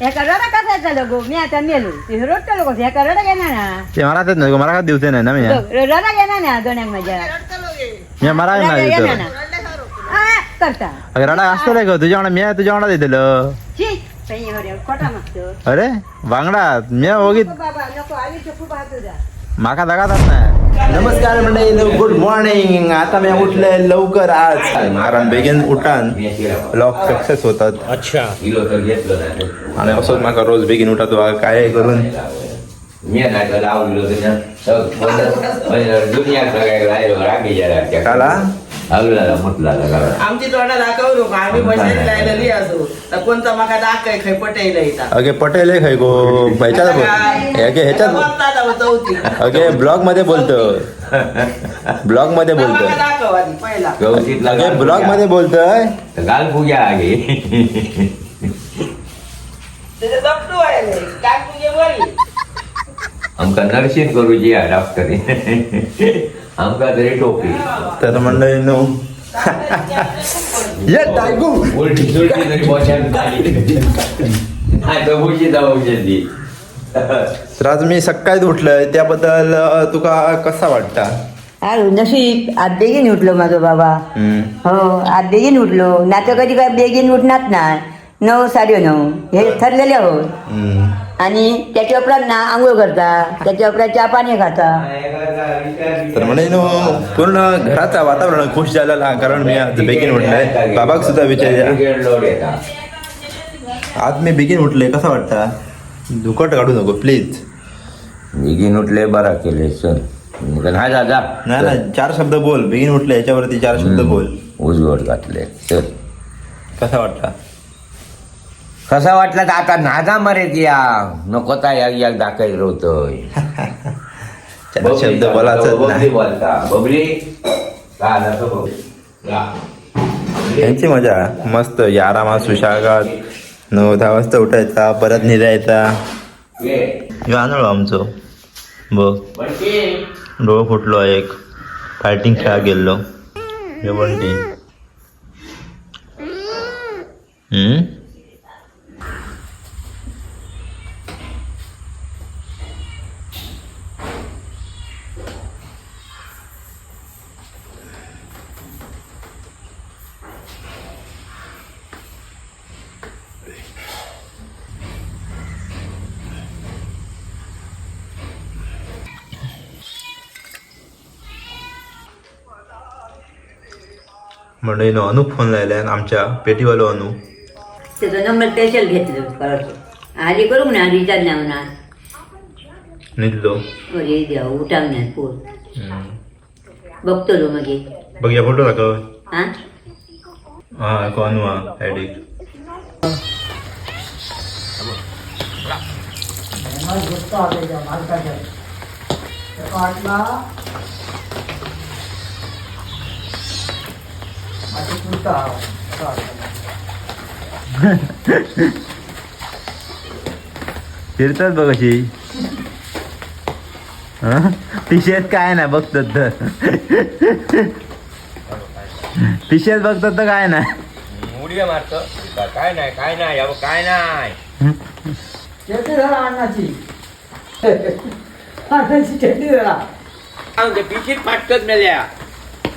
ह्याका रडा कसा चालू गो मी आता मेलो ते रडतो गो ह्याका रडा घेणार ना ते मला तेच नाही मला काय दिवस नाही ना मी बघ, रडा घेणार ना दोन्या मजा मी मला रडा नाही घेणार दिलं ना आ, करता अगे रडा असतो रे तुझ्या वांगडा मी तुझ्या वांगडा दिलं छी काही एवढ्या खोटा मागतो अरे वांगडा मी बघित बाबा नको आली तर खूप हात तुझा माका जागाच नाही नमस्कार मंडळी गुड मॉर्निंग आता मी उठले लवकर आज कारण बेगीन उठान ब्लॉग सक्सेस होतात अच्छा किलो तर घेतलं नाही आणि असंच म्हाका रोज बेगीन उठत वा काय करून मी म्हटला लगा आमची तोंडा दाखवू नको आम्ही असो तर कोणता माका दाखय खय पटायला येतात अगे पटेल आहे खय गो ह्याच्यात बोल- अगे ह्याच्यात चौथी अगे ब्लॉगमध्ये बोलतो. ब्लॉगमध्ये बोलतो. माका दाखव आधी पहिला. अगे गाल ब्लॉग फुग्या. मध्ये बोलतोय. तर गाल फुग्या आगे. त्याचे आहे काय तुझे बरी आमका नर्सिंग करूची आहे डॉक्टरी. आमका तरी टोपी. तर मंडळी नो. ये टायगू उलटी सुलटी तरी तर आज मी सकाळीच उठलोय. त्याबद्दल तुका कसा वाटता? अरे नशीब आज बेगीन उठलो माझो बाबा. हम्म. हो आज बेगीन उठलो. नातं कधी काय बेगीन उठणार नाही नऊ साडे नऊ. हे ठरलेले हो. आणि त्याच्या उपरांत ना आंघोळ करता त्याच्या उपरांत चहा पाणी खाता. तर म्हणजे नो पूर्ण घराचं वातावरण खुश झालेलं कारण मी आज बेगीन उठलोय. बाबाक सुद्धा विचार आज मी बेगीन उठलोय कसा वाटता? दुखट काढू नको प्लीज निघीन उठले बरा केले सर नाही जा जा नाही ना चार शब्द बोल. बेगीन उठले याच्यावरती चार शब्द बोल. उजवड घातले सर कसा वाटता कसा वाटला तर आता नादा मरेत या. नको ता या या दाखल चार शब्द बोलायचं बबली नाही. बोलता. बबली? का आला तो बबली. या. यांची मजा. मस्त. या आरामात सुशागात नऊ दहा वाजता उठायचा परत निघायचा. ये. आंधळो आमचो. बघ. बंटी. डोळं फुटलो एक. फायटिंग खेळा गेल्लो. ह्यो बंटी. हम्म? म्हणजे अनु फोन लायल्यान आमच्या पेटीवालो अनु. त्याचा नंबर स्पेशल घेतलो परत. आधी करू ना रिचार्ज नाही म्हणा. निघलो. अरे द्या उठाव नाही पोट हम्म. बघतो लो मागे बघ या फोटो दाखव हा? हा को अनु हा ॲडिक फिरतात बघ अशी. पिशेत काय नाही बघतात तर. पिशेत बघतात तर काय नाही उड्या मारतो. का- काय नाही काय नाही अहो, काय नाही. आमच्या पिशीत फाटकत मेल्या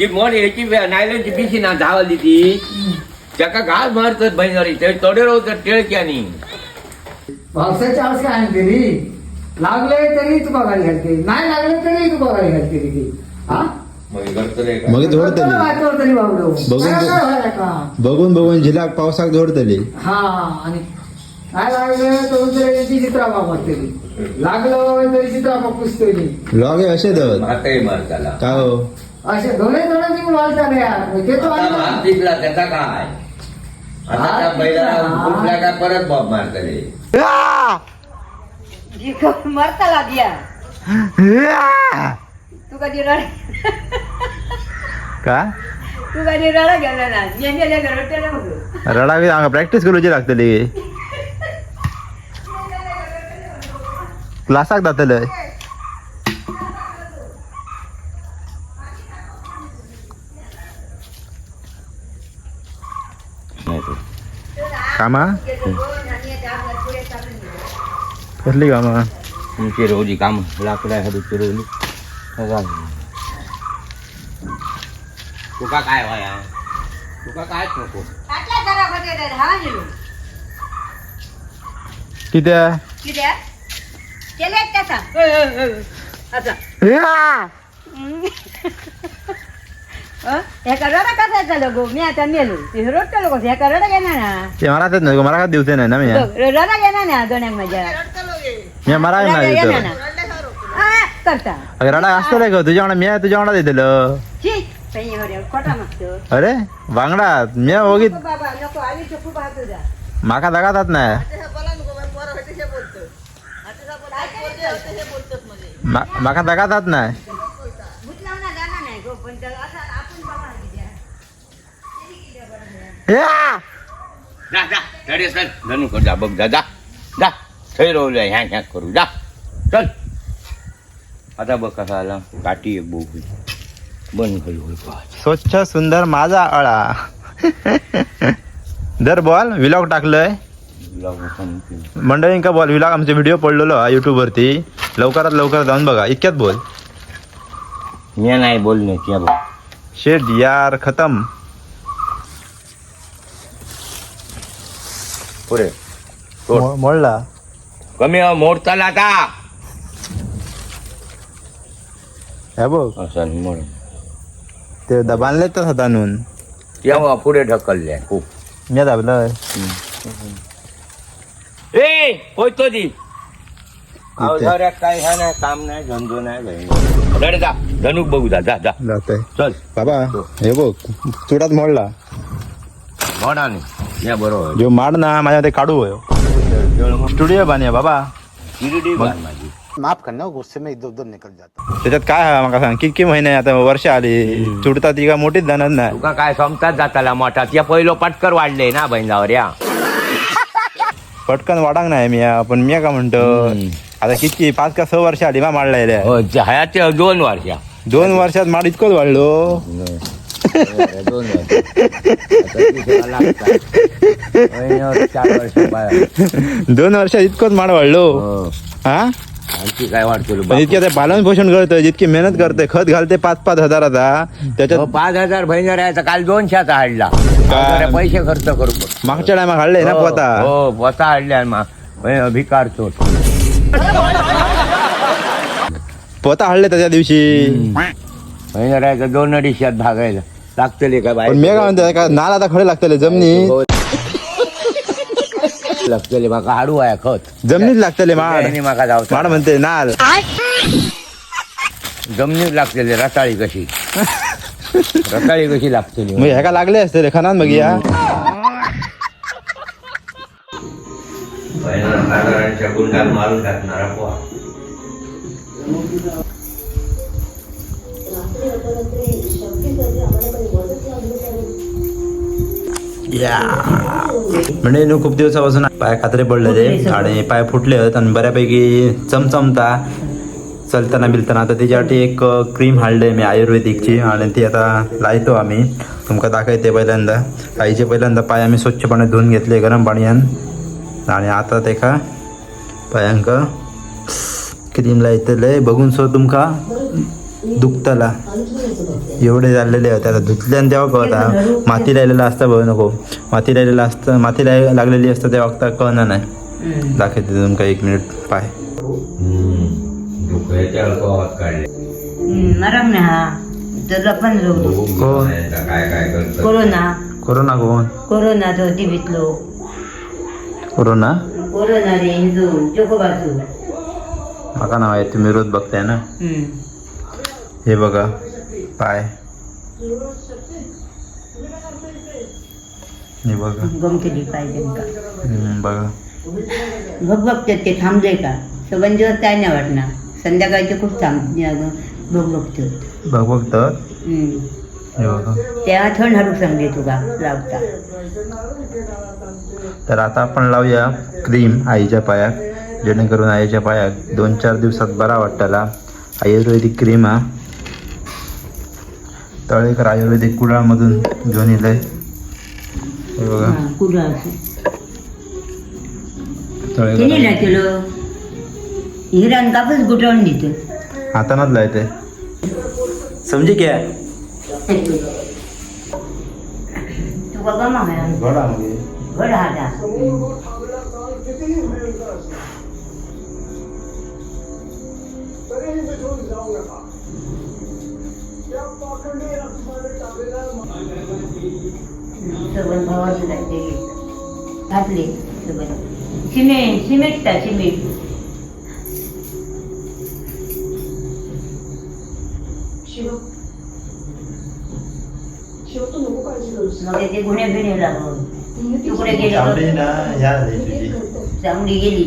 ती मोन ह्याची नायलनची पिशी ना धावली ती त्याका घास मारतात बहिणारी ते तोडे होतात टिळक्यानी पावसाच्या आवाज काय आणते रे लागले तरी तू बघायला घालते नाही लागले तरी तू बघायला घालते रे ती. हा? मग बाबडो. बघून काय बघ- काय व्हायला का? बघून बघून झिलाक पावसाक जोडतली हा आणि काय लागलं तर तरी ती चित्राबा मारते रे. लागलं तरी चित्राबा पुसतोय. लॉग असे दत मारताही मारताला का हो असे दोन्ही जणांनी वालता रे यार ते तो आता आणला. भात पिकला त्याचा काय? आता त्या बैलाला फुटला का परत बॉब मारतले. मरता लागल्या. तू कधी रड का? तू कधी रडा गेला ना? मेंढ्याला रडते बघ. रडावी हांगा प्रॅक्टीस करूची लागतली क्लासाक जातले कामा कसली कामा तुमची रोजी काम लाकडा हरी फिरवली तुका काय व्हाया तुका कायच नको किती ह्याका रडा कसा झालं गो मी आता मेलो ते रडतो लोक ह्याका रडा घेणार ना ते मला. दिवसे नाही ना मी. मी मला नाही. रडा असतं तुझ्या मी तुझ्या अरे बांगडा मी तुझा माका जगातात नाही. माका जगातात नाही भूतलावना जाणार नाही गो पण त्याला असं आपण बाबा किती या! जा जा. तडे चल धनु कर जा बघ जा जा. जा. थंय रोवलंय ह्या ह्या करू. जा. चल. आता बघ कसा आला. काठी एक बोक बंद करू होय पाच स्वच्छ सुंदर माझा अळा दर बॉल विलॉग टाकलंय. मंडळींका बॉल विलॉग आमचे व्हिडिओ पडलेलो हा युट्यूब वरती. लवकरात लवकर जाऊन बघा. इतक्यात बोल. मी नाही बघ. शेट यार खतम. पुढे सोड. मो- मोडला कमी मोडताला आता हे बघ असं मोड ते द- बांधलेच तर हातानून तेव्हा पुढे ढकलले खूप मी दाबलंय ए होतो ती अवधाऱ्या काय ह्या नाही काम नाही धंदो नाही काही नाही. रडे जा धनुक बघू जा जा जा जातोय चल बाबा हे बघ मोडला या बरोबर. जो माड ना माझ्या ते काढू होय. स्टुडिओ बांधूया बाबा. माफ करना गुस्से में इधर उधर निकल जाता त्याच्यात काय हा माका सांग किती महिने आता वर्ष आली चुडता ती का मोठीच जाणार नाही? तुका काय समतात जाताला मोठा त्या पहिलो पटकर वाढले ना बहिणावर या. पटकन वाडांग नाही मी पण मी का म्हणतो. आता किती पाच का सहा वर्ष आली मा माडलाय हो, हयाचे दोन वर्षा. दोन वर्षात माड इतकंच वाढलो. दोन वर्ष चार. दोन इतकंच माड वाढलो. हो. हा? आणखी काय वाटतो पण इतके ते पालन पोषण करतोय जितकी मेहनत करते खत घालते पाच पाच हजाराचा. त्याच्यात हो, पाच हजार बहिणी राहायचा काल दोनशेचा हाडला. पैसे खर्च करू मागच्या टायमा घालले ना हो, पोता? हो पोता बहिणी भिकार चोट. पोता हळले त्याच्या दिवशी. बहिणी राहायचं दोन अडीचशेत भागायला लागतले का पण मी काय म्हणतो का नाल आता खडे लागतले जमनी. लागतले माका हाडू आहे खत. जमनीत लागतले माड. माका जाऊ माड म्हणते नाल. जमिनीत लागतले रताळी कशी. रताळी कशी लागतली मग ह्या का लागले असते रे खनान बघ या. गुंडात मारून टाकणारा पोहा म्हणजे न्हू खूप दिवसापासून पाय खात्रे पडले ते आणि पाय फुटले आहेत आणि बऱ्यापैकी चमचमता चलताना बिलताना. आता त्याच्यासाठी एक क्रीम हाडले मी आयुर्वेदिकची आणि ती आता लायतो आम्ही. तुमका दाखवते पहिल्यांदा. आईचे पहिल्यांदा पाय आम्ही स्वच्छपणे धुवून घेतले गरम पाणयान आणि आता तेका पायांक. क्रीम लायतले बघून सो तुमका. दुखतला. एवढे झालेले होते आता धुतल्यान तेव्हा कळता माती लायलेला असता बघ नको. माती लायलेलं असतं माती लाय लागलेली असतं तेव्हा आता कळणार नाही. दाखवते तुमका एक मिनिट पाय. हा. त्याला कोरोना. कोरोना कोण? कोरोना तो टीव्हीतलो कोरोना? कोरोना रे हिंदू चोकोबाजू माका नाव आहे तुम्ही रोज बघताय ना. हे बघा पाय. हे बघा. पाहिजे बघा. बघ बघतात ते थांबले का? सबंध दिवस काय नाही वाटणार. संध्याकाळचे खूप थांब बघ बघतात बघ हम्म. हे बघा. तेव्हा थंड हाडूक सांगले तुका लावता. तर आता आपण लावूया क्रीम आईच्या पायाक जेणेकरून आईच्या पायाक दोन चार दिवसात बरा वाटताला. आयुर्वेदिक क्रीम हा. तळेकर आयुर्वेदिक कुडाळमधून घेऊन येलंय हे बघा. हा, कुठं असं तळे किती करा. ना किलो? हिरण कापूस गुटवून देतो हातानच लायते समजी क्या? तू बाबा मागा. घड हाता सगळं भावाचं लागते घातले सिमेंट सिमेंट. टा सिमेंट मग ते गुन्हे बिणे लागून तुकडे गेले चांगली गेली.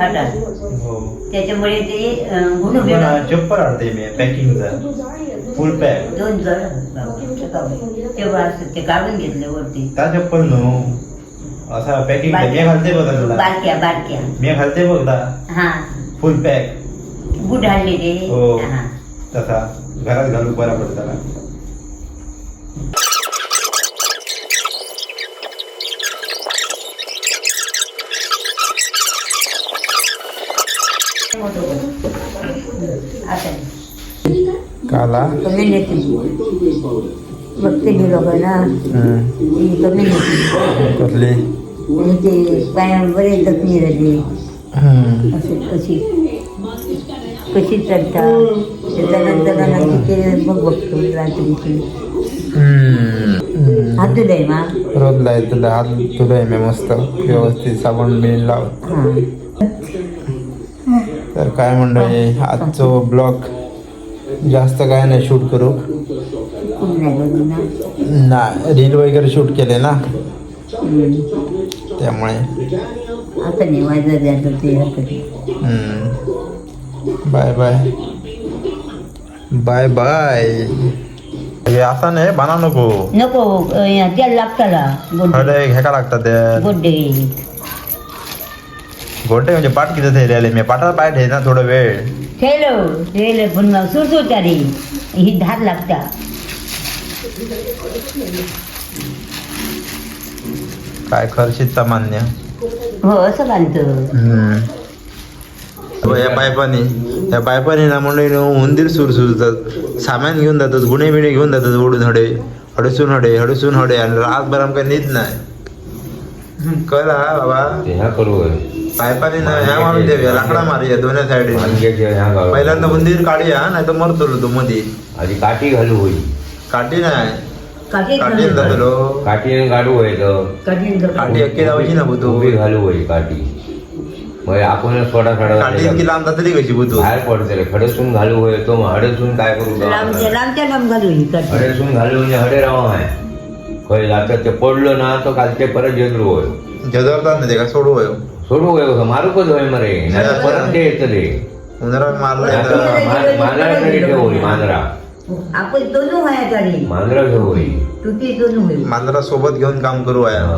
हातात त्याच्यामुळे ते गुन्हे बिणं चप्पल आणते मी पॅकिंगचा. फुल पॅक दोन जण. तेव्हा असं ते काढून घेतलं वरती. त्या चप्पल नो असा पॅकिंग मी घालते बघा तुला. बारक्या बारक्या. मी घालते बघा हा. फुल पॅक बुट आणले ते. हो. हा. तसा. घरात घालू बरा पडतो त्याला आता. काला. कमी नेते बघते मी लोक ना ती कमी नेते कसली आणि ते पाया बरेच जखमी झाले असे कशी कशी चढतात त्याच्यानंतर ते मग बघतो रात्रीची हात आहे मा? रोज लाय तुला हात तुला मी मस्त व्यवस्थित साबण बिन लाव। तर काय मंडळी आजचो ब्लॉग जास्त काय नाही शूट करू. ना रील वगैरे शूट केले ना. हम्म. त्यामुळे हातात बाय बाय. Bye bye. हे असा नाही बाना नको. नको अं, तेल लागताला. हडे घ्याका लागतात त्या? गोड्डे म्हणजे पाठ किती थैले आले? मी पाठाला ना थोडा वेळ. ठेवलं ठेवलं पण सुटवता रे ही धार लागता. काय खर्चित सामान्य? हो असं बांधतं. हो, या पायपाने या पायपाने ना म्हणून उंदीर सुर सुरतात सामान घेऊन जातात गुन्हे बिणे घेऊन जातात ओढून हडे हडसून हडे हडसून हडे आणि रातभर आमका नीट नाही. कळला बाबा? ह्या करू पायपाने ना ह्या मारून ठेवूया लाकडा मारूया दोन्ही ह्या घालू पहिल्यांदा उंदीर काढूया नाही तर मरतो तो मध्ये आधी काठी घालू होई काठी नाही. काठी काठी जातलो काठीने काढू. व्हायचं काठी काठी अक्की लावायची ना बुतू उभी घालू होई काठी. मग आपण थोडा काठी इतकी थोडा लांब जातली कशी बुतू बाहेर पडतले खडसून घालू होय तो. मग हडसून काय करू लांबच्या लांबच्या लांब घालू काठी. हडेसून घालू म्हणजे हडे राव आहे. खंय जातात ते पडलो ना तो कालचे परत जेजरू होय. जजवतात ना ते का? सोडू होय. सोडू होय मारूकच होय मरे. नाही तर परत ते येतले. मारलाय तर मांजरा तरी ठेव होई मांजरा. आपण दोन व्हाया काढी मांजरा घेऊ होई तुटी दोन होईल मांजरा सोबत घेऊन काम करू आहे हा.